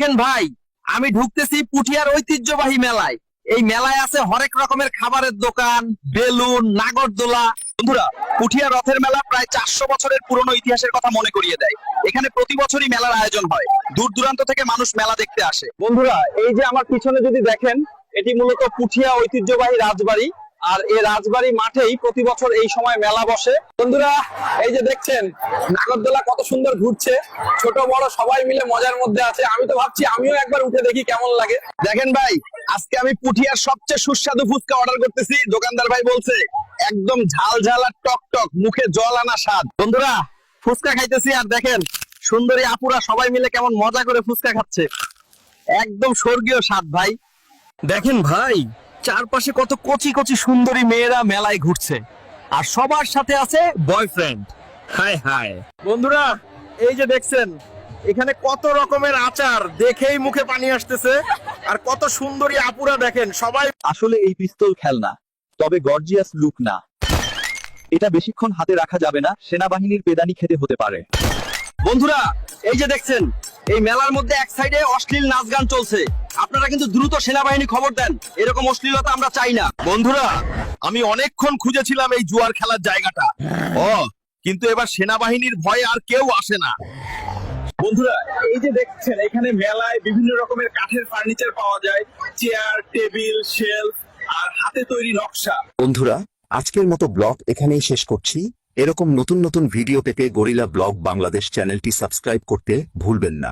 দেখেন ভাই, আমি ঢুকতেছি পুঠিয়ার ঐতিহ্যবাহী মেলায়। এই মেলায় আছে হরেক রকমের খাবারের দোকান, বেলুন, নাগরদোলা। বন্ধুরা, পুঠিয়া রথের মেলা প্রায় চারশো বছরের পুরনো ইতিহাসের কথা মনে করিয়ে দেয়। এখানে প্রতি বছরই মেলার আয়োজন হয়। দূর দূরান্ত থেকে মানুষ মেলা দেখতে আসে। বন্ধুরা, এই যে আমার পিছনে যদি দেখেন, এটি মূলত পুঠিয়া ঐতিহ্যবাহী রাজবাড়ি। আর এই রাজবাড়ি মাঠেই প্রতি বছর এই সময় মেলা বসে। বন্ধুরা এই যে দেখছেন নাগরদোলা কত সুন্দর ঘুরছে। ছোট বড় সবাই মিলে মজার মধ্যে আছে। আমি তো ভাবছি আমিও একবার উঠে দেখি কেমন লাগে। দেখেন ভাই আজকে আমি পুঠিয়ার সবচেয়ে সুস্বাদু ফুচকা অর্ডার করতেছি। দোকানদার ভাই বলছে একদম ঝাল ঝাল আর টক টক মুখে জল আনা স্বাদ। বন্ধুরা ফুচকা খাইতেছি আর দেখেন সুন্দরী আপুরা সবাই মিলে কেমন মজা করে ফুচকা খাচ্ছে। একদম স্বর্গীয় স্বাদ ভাই। দেখেন ভাই চারপাশে কত কচি কচি সুন্দরী মেয়েরা মেলায় ঘুরছে। আর সবার সাথে আছে বয়ফ্রেন্ড হাই হাই বন্ধুরা, এই যে দেখছেন, এখানে কত রকমের আচার দেখেই মুখে পানি আসতেছে, আর কত সুন্দরী আপুরা দেখেন, সবাই আসলে এই পিস্তল খেলনা, তবে গর্জিয়াস লুক না। এটা বেশিক্ষণ হাতে রাখা যাবে না, সেনাবাহিনীর পেদানি খেতে হতে পারে। বন্ধুরা, এই যে দেখছেন এই মেলার মধ্যে এক সাইডে অশ্লীল নাচ গান চলছে। আপনারা কিন্তু দ্রুত সেনাবাহিনী খবর দেন। এরকম অশ্লীলতা আমরা চাই না। বন্ধুরা, আমি অনেকক্ষণ খুঁজেছিলাম এই জুয়ার খেলার জায়গাটা। ও, কিন্তু এবার সেনাবাহিনীর ভয়ে আর কেউ আসে না। বন্ধুরা, এই যে দেখছেন, এখানে মেলায় বিভিন্ন রকমের কাঠের ফার্নিচার পাওয়া যায়। চেয়ার টেবিল শেলফ আর হাতে তৈরি নকশা। বন্ধুরা, আজকের মতো ব্লগ এখানেই শেষ করছি। এরকম নতুন নতুন ভিডিও পেতে গরিলা ব্লগ বাংলাদেশ চ্যানেলটি সাবস্ক্রাইব করতে ভুলবেন না।